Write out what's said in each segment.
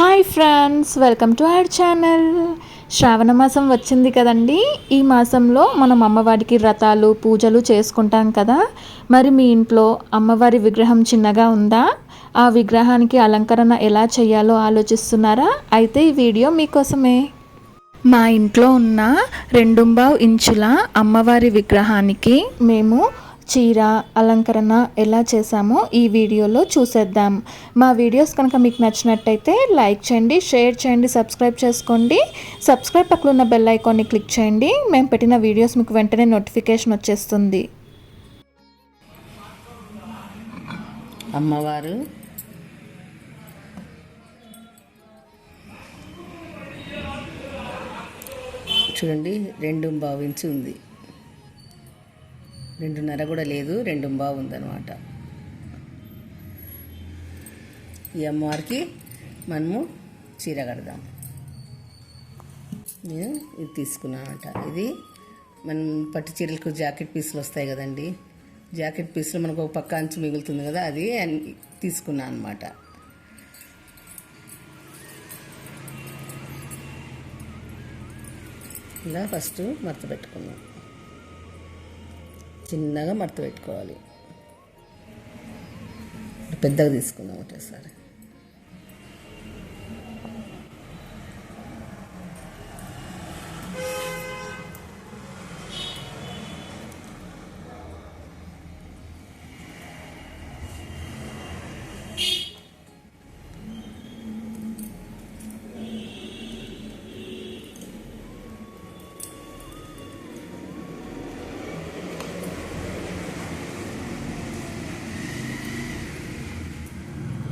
Hi friends welcome to our channel. Shravana మాసం వచ్చింది కదండి. ఈ మాసంలో మనం అమ్మవారికి వ్రతాలు పూజలు చేసుకుంటాం కదా. మరి మీ ఇంట్లో అమ్మవారి విగ్రహం చిన్నగా ఉందా? ఆ విగ్రహానికి అలంకరణ ఎలా చేయాలో ఆలోచిస్తున్నారా? అయితే ఈ వీడియో మీకోసమే. మా ఇంట్లో ఉన్న రెండుంబావు ఇంచుల అమ్మవారి విగ్రహానికి మేము చీర అలంకరణ ఎలా చేశామో ఈ వీడియోలో చూసేద్దాం. మా వీడియోస్ కనుక మీకు నచ్చినట్టయితే లైక్ చేయండి షేర్ చేయండి సబ్స్క్రైబ్ చేసుకోండి. సబ్స్క్రైబ్ పక్కన ఉన్న బెల్ ఐకాన్ని క్లిక్ చేయండి. మేము పెట్టిన వీడియోస్ మీకు వెంటనే నోటిఫికేషన్ వచ్చేస్తుంది. అమ్మవారు. చూడండి రెండు భావించి ఉంది. రెండున్నర కూడా లేదు రెండు బాగుందనమాట ఈ అమ్మవారికి మనము చీర కడదాం. నేను ఇది తీసుకున్నానమాట ఇది మనం పట్టు చీరలకు జాకెట్ పీసులు వస్తాయి కదండి. జాకెట్ పీసులు మనకు ఒక పక్క అంచు మిగులుతుంది కదా అది తీసుకున్నాను అనమాట ఇలా ఫస్ట్ మర్త పెట్టుకున్నాం చిన్నగా మడత పెట్టుకోవాలి. పెద్దగా తీసుకుందాం ఒకటేసారి.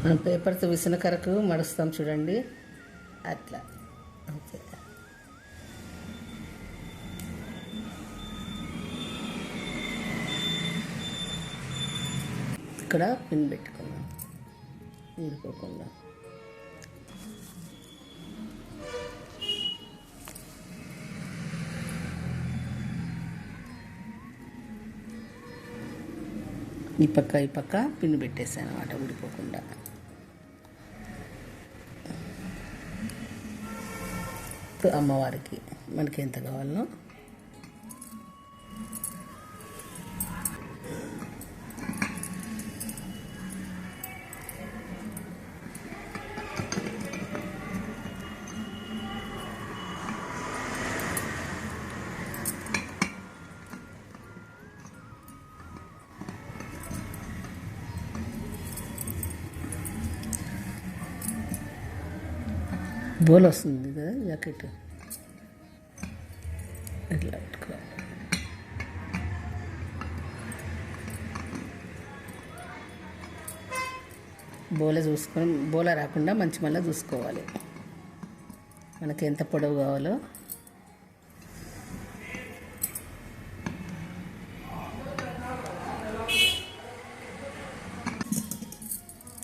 మనం పేపర్తో విసనకరకు మడుస్తాం చూడండి. అట్లా. అంతే. ఇక్కడ పిన్ పెట్టుకున్నాం ఊడిపోకుండా ఈ పక్క ఈ పక్క పిన్ పెట్టేసాను అనమాట ఊడిపోకుండా. అమ్మవారికి మనకి ఎంత కావాలో. బోల్ వస్తుంది. జాకెట్. ఇట్లా పెట్టుకోవాలి బోల చూసుకొని బోల రాకుండా మంచి మళ్ళీ చూసుకోవాలి. మనకి ఎంత పొడవు కావాలో.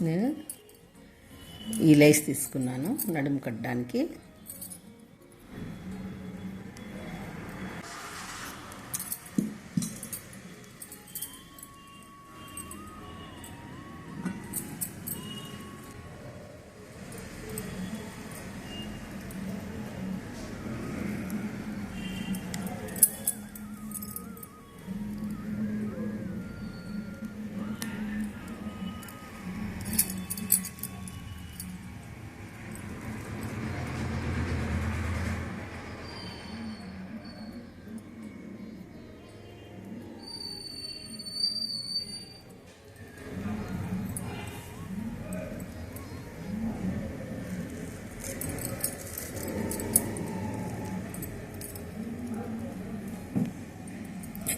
నేను ఈ లైస్ తీసుకున్నాను నడుము కట్టడానికి.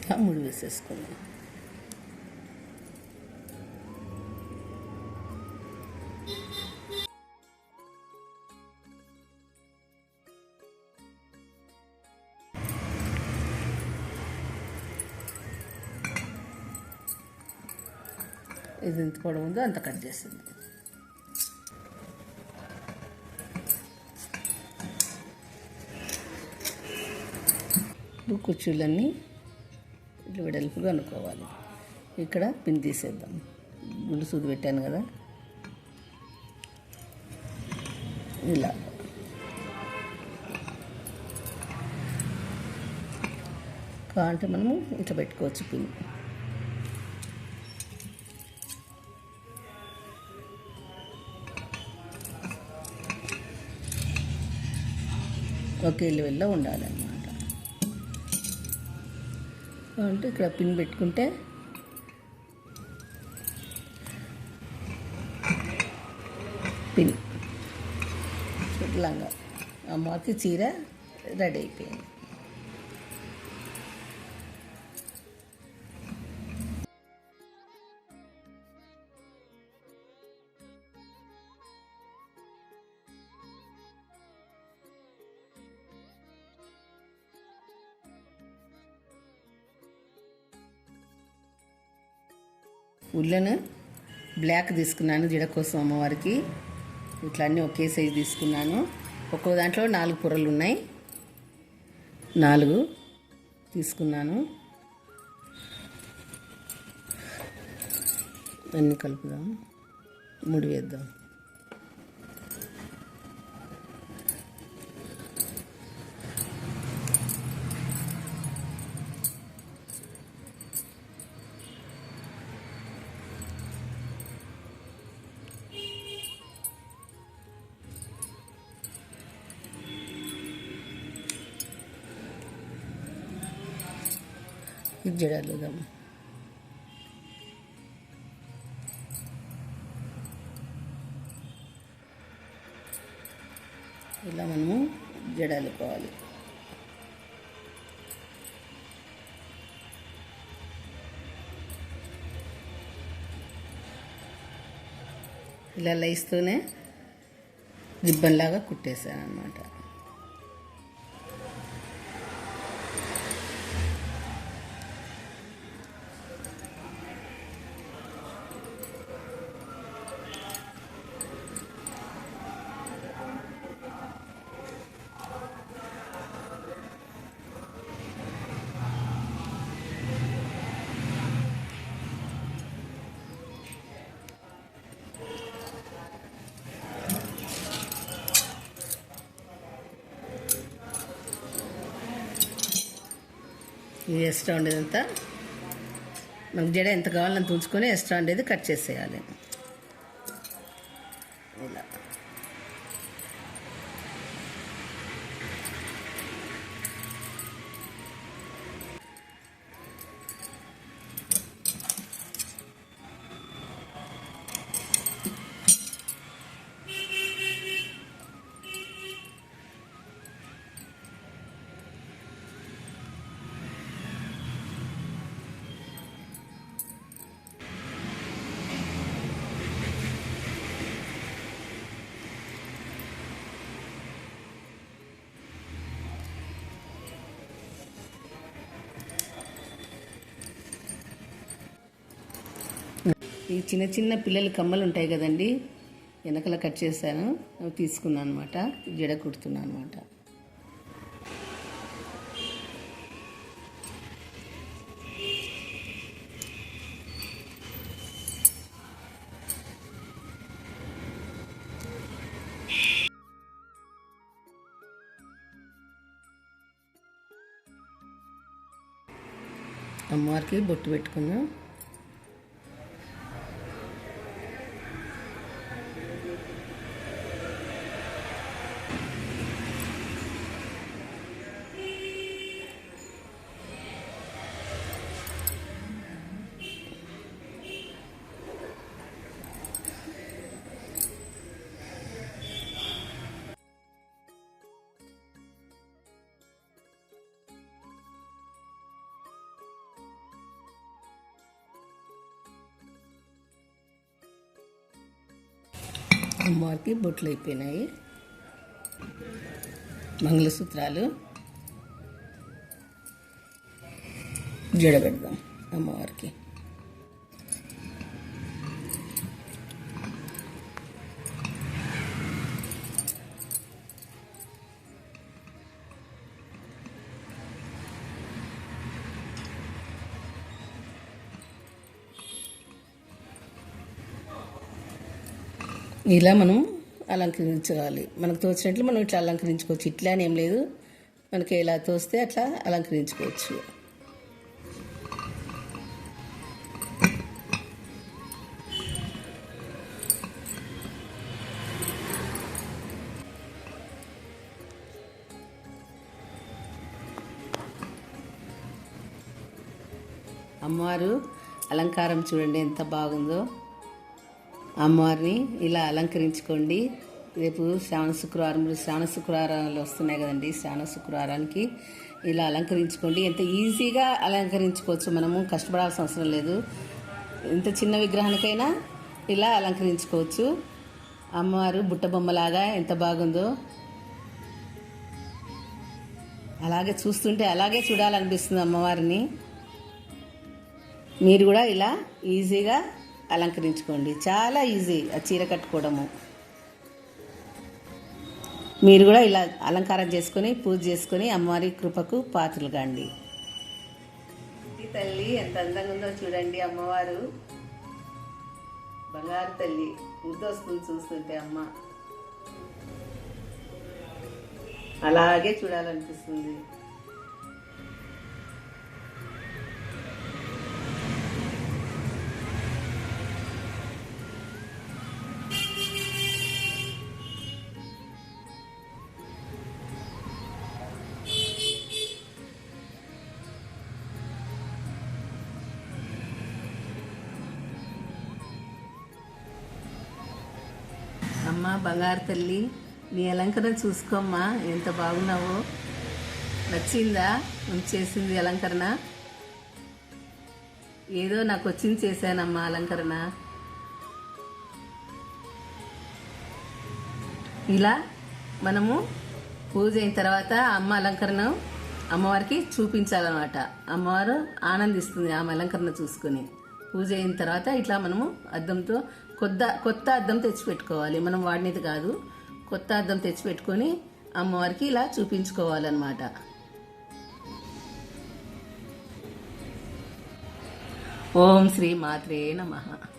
ఇట్లా ముడి వేసేసుకున్నాం ఇది ఎంత పొడవు ఉందో అంత కట్ చేసింది ఇప్పుడు కుర్చీలన్నీ ఇట్లా వెడల్పుగా అనుకోవాలి. ఇక్కడ పిన్ తీసేద్దాం. గుండు సూది పెట్టాను కదా. ఇలా. కావాలంటే మనము ఇట్లా పెట్టుకోవచ్చు పిన్. ఒకే లెవెల్లో ఉండాలన్నమాట అంటే ఇక్కడ పిన్ పెట్టుకుంటే. పిన్. లంగా అమ్మకి చీర రెడీ అయిపోయింది. ఉల్లెన్ బ్లాక్ తీసుకున్నాను జడ కోసం అమ్మవారికి. ఇట్లా అన్నీ ఒకే సైజు తీసుకున్నాను. ఒక్కో దాంట్లో నాలుగు పొరలు ఉన్నాయి. నాలుగు తీసుకున్నాను. అన్నీ కలుపుదాం. ముడి వేద్దాం. ఇది జడలుదాం ఇలా మనము జడలుకోవాలి ఇలా లైస్తూనే రిబ్బన్ కుట్టేశాను అనమాట ఇది ఎక్స్ట్రా ఉండేదంతా. మనకు జడ ఎంత కావాలని తుంచుకొని ఎక్స్ట్రా ఉండేది కట్ చేసేయాలి. ఈ చిన్న చిన్న పిల్లల కమ్మలు ఉంటాయి కదండి వెనకల కట్ చేశాను అవి తీసుకున్నాను అనమాట జడ కుడుతున్నాను అనమాట అమ్మవారికి బొట్టు పెట్టుకున్నాం. అమ్మవారికి బొట్లు అయిపోయినాయి. మంగళసూత్రాలు. జడబెడదాం అమ్మవారికి. ఇలా మనం అలంకరించుకోవాలి మనకు తోచినట్లు మనం ఇట్లా అలంకరించుకోవచ్చు. ఇట్లా అని ఏం లేదు. మనకి ఎలా తోస్తే అట్లా అలంకరించుకోవచ్చు. అమ్మవారు అలంకారం చూడండి ఎంత బాగుందో. అమ్మవారిని ఇలా అలంకరించుకోండి. రేపు శ్రావణ శుక్రవారం శ్రావణ శుక్రవారాలు వస్తున్నాయి కదండి. శ్రావణ శుక్రవారానికి ఇలా అలంకరించుకోండి. ఎంత ఈజీగా అలంకరించుకోవచ్చు మనము కష్టపడాల్సిన అవసరం లేదు. ఎంత చిన్న విగ్రహానికైనా ఇలా అలంకరించుకోవచ్చు. అమ్మవారు బుట్ట బొమ్మలాగా ఎంత బాగుందో. అలాగే చూస్తుంటే అలాగే చూడాలనిపిస్తుంది అమ్మవారిని. మీరు కూడా ఇలా ఈజీగా అలంకరించుకోండి. చాలా ఈజీ ఆ చీర కట్టుకోవడము. మీరు కూడా ఇలా అలంకారం చేసుకొని పూజ చేసుకొని అమ్మవారి కృపకు పాత్రలు కాండి తల్లి ఎంత అందంగా ఉందో చూడండి అమ్మవారు. బంగారు తల్లి ఉద్దోస్తుంది చూస్తుంటే అమ్మ. అలాగే చూడాలనిపిస్తుంది. అమ్మ బంగారు తల్లి. నీ అలంకరణ చూసుకోమ్మా. ఎంత బాగున్నావో. నచ్చిందా? నువ్వు చేసింది అలంకరణ? ఏదో నాకు వచ్చింది చేశానమ్మా అలంకరణ. ఇలా మనము పూజ అయిన తర్వాత అమ్మ అలంకరణ అమ్మవారికి చూపించాలన్నమాట. అమ్మవారు ఆనందిస్తుంది ఆమె అలంకరణ చూసుకొని. పూజ అయిన తర్వాత ఇట్లా మనము అద్దంతో కొత్త కొత్త అద్దం తెచ్చిపెట్టుకోవాలి. మనం వాడినది కాదు. కొత్త అద్దం తెచ్చిపెట్టుకొని అమ్మవారికి ఇలా చూపించుకోవాలన్నమాట. ఓం శ్రీ మాత్రే నమః.